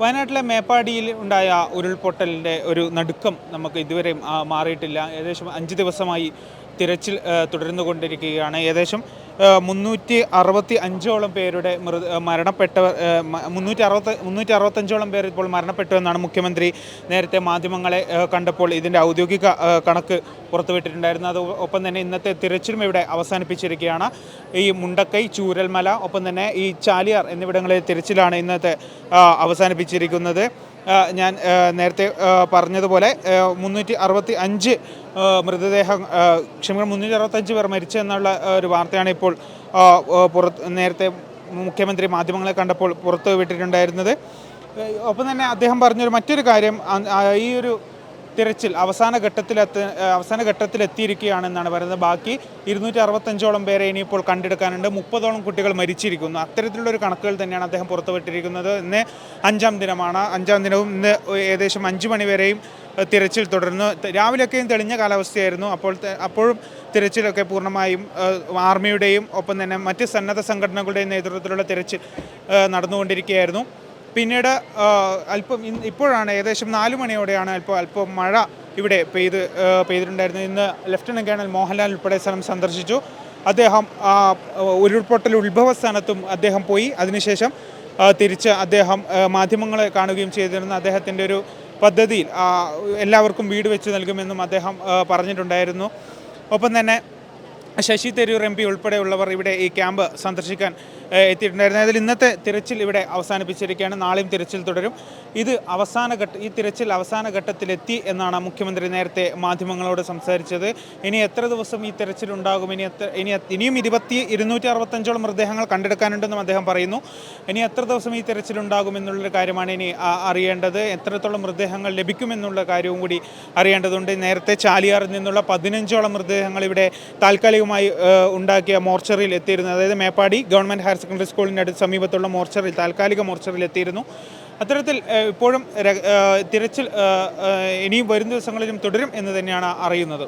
വയനാട്ടിലെ മേപ്പാടിയിൽ ഉണ്ടായ ഉരുൾപൊട്ടലിന്റെ ഒരു നടുക്കം നമുക്ക് ഇതുവരെയും മാറിയിട്ടില്ല. ഏകദേശം അഞ്ച് ദിവസമായി തിരച്ചിൽ തുടർന്നുകൊണ്ടിരിക്കുകയാണ്. ഏകദേശം മുന്നൂറ്റി അറുപത്തി അഞ്ചോളം പേരുടെ മൃത മരണപ്പെട്ടവർ മുന്നൂറ്റി അറുപത്തി മുന്നൂറ്റി അറുപത്തഞ്ചോളം പേർ ഇപ്പോൾ മരണപ്പെട്ടു എന്നാണ് മുഖ്യമന്ത്രി നേരത്തെ മാധ്യമങ്ങളെ കണ്ടപ്പോൾ ഇതിന്റെ ഔദ്യോഗിക കണക്ക് പുറത്തുവിട്ടിട്ടുണ്ടായിരുന്നു. അത് ഒപ്പം തന്നെ ഇന്നത്തെ തിരച്ചിലും ഇവിടെ അവസാനിപ്പിച്ചിരിക്കുകയാണ്. ഈ മുണ്ടക്കൈ ചൂരൽമല ഒപ്പം തന്നെ ഈ ചാലിയാർ എന്നിവിടങ്ങളിലെ തിരച്ചിലാണ് ഇന്നത്തെ അവസാനിപ്പിച്ചിരിക്കുന്നത്. ഞാൻ നേരത്തെ പറഞ്ഞതുപോലെ മുന്നൂറ്റി അറുപത്തി അഞ്ച് മൃതദേഹം ക്ഷമിക്കണം മുന്നൂറ്റി അറുപത്തഞ്ച് പേർ മരിച്ചു എന്നുള്ള ഒരു വാർത്തയാണ് ഇപ്പോൾ പുറത്ത് നേരത്തെ മുഖ്യമന്ത്രി മാധ്യമങ്ങളെ കണ്ടപ്പോൾ പുറത്തു വിട്ടിട്ടുണ്ടായിരുന്നത്. ഒപ്പം തന്നെ അദ്ദേഹം പറഞ്ഞൊരു മറ്റൊരു കാര്യം ഈ ഒരു തിരച്ചിൽ അവസാന ഘട്ടത്തിലെത്തി അവസാന ഘട്ടത്തിലെത്തിയിരിക്കുകയാണെന്നാണ് പറയുന്നത്. ബാക്കി ഇരുന്നൂറ്റി അറുപത്തഞ്ചോളം പേരെ ഇനിയിപ്പോൾ കണ്ടെടുക്കാനുണ്ട്. മുപ്പതോളം കുട്ടികൾ മരിച്ചിരിക്കുന്നു. അത്തരത്തിലുള്ള ഒരു കണക്കുകൾ തന്നെയാണ് അദ്ദേഹം പുറത്തുവിട്ടിരിക്കുന്നത്. ഇന്ന് അഞ്ചാം ദിനമാണ്. അഞ്ചാം ദിനവും ഇന്ന് ഏകദേശം അഞ്ച് മണിവരെയും തിരച്ചിൽ തുടർന്നു രാവിലെയൊക്കെയും തെളിഞ്ഞ കാലാവസ്ഥയായിരുന്നു. അപ്പോൾ അപ്പോഴും തിരച്ചിലൊക്കെ പൂർണമായും ആർമിയുടെയും ഒപ്പം തന്നെ മറ്റ് സന്നദ്ധ സംഘടനകളുടെയും നേതൃത്വത്തിലുള്ള തിരച്ചിൽ നടന്നുകൊണ്ടിരിക്കുകയായിരുന്നു. പിന്നീട് അല്പം ഇപ്പോഴാണ് ഏകദേശം നാല് മണിയോടെയാണ് അല്പം അല്പം മഴ ഇവിടെ പെയ്ത് പെയ്തിട്ടുണ്ടായിരുന്നത്. ഇന്ന് ലഫ്റ്റനന്റ് കേണൽ മോഹൻലാൽ ഉൾപ്പെടെ സ്ഥലം സന്ദർശിച്ചു. അദ്ദേഹം ഉരുൾപൊട്ടൽ ഉത്ഭവ സ്ഥാനത്തും അദ്ദേഹം പോയി. അതിനുശേഷം തിരിച്ച് അദ്ദേഹം മാധ്യമങ്ങളെ കാണുകയും ചെയ്തിരുന്ന അദ്ദേഹത്തിന്റെ ഒരു പദ്ധതിയിൽ എല്ലാവർക്കും വീട് വെച്ച് നൽകുമെന്നും അദ്ദേഹം പറഞ്ഞിട്ടുണ്ടായിരുന്നു. ഒപ്പം തന്നെ ശശി തരൂർ എം പി ഉൾപ്പെടെയുള്ളവർ ഇവിടെ ഈ ക്യാമ്പ് സന്ദർശിക്കാൻ ഏഹ്, എത്തിയിട്ടുണ്ടായിരുന്നു. അതിൽ ഇന്നത്തെ തിരച്ചിൽ ഇവിടെ അവസാനിപ്പിച്ചിരിക്കുകയാണ്. നാളെയും തിരച്ചിൽ തുടരും. ഇത് അവസാന ഘട്ട ഈ തിരച്ചിൽ അവസാന ഘട്ടത്തിലെത്തി എന്നാണ് മുഖ്യമന്ത്രി നേരത്തെ മാധ്യമങ്ങളോട് സംസാരിച്ചത്. ഇനി എത്ര ദിവസം ഈ തിരച്ചിൽ ഉണ്ടാകും? ഇനി എത്ര ഇനി ഇനിയും ഇരുപത്തി ഇരുന്നൂറ്റി അറുപത്തഞ്ചോളം മൃതദേഹങ്ങൾ കണ്ടെടുക്കാനുണ്ടെന്നും അദ്ദേഹം പറയുന്നു. ഇനി എത്ര ദിവസം ഈ തിരച്ചിൽ ഉണ്ടാകും എന്നുള്ളൊരു കാര്യമാണ് ഇനി അറിയേണ്ടത്. എത്രത്തോളം മൃതദേഹങ്ങൾ ലഭിക്കുമെന്നുള്ള കാര്യവും കൂടി അറിയേണ്ടതുണ്ട്. നേരത്തെ ചാലിയാറിൽ നിന്നുള്ള പതിനഞ്ചോളം മൃതദേഹങ്ങൾ ഇവിടെ താൽക്കാലികമായി ഉണ്ടാക്കിയ മോർച്ചറിയിൽ എത്തിയിരുന്നു. അതായത് മേപ്പാടി ഗവൺമെന്റ് ഹയർ സെക്കൻഡറി സ്കൂളിന്റെ അടുത്ത് സമീപത്തുള്ള മോർച്ചറിൽ താൽക്കാലിക മോർച്ചറിൽ എത്തിയിരുന്നു. അത്തരത്തിൽ ഇപ്പോഴും തിരച്ചിൽ ഇനിയും വരും ദിവസങ്ങളിലും തുടരും എന്ന് തന്നെയാണ് അറിയുന്നത്.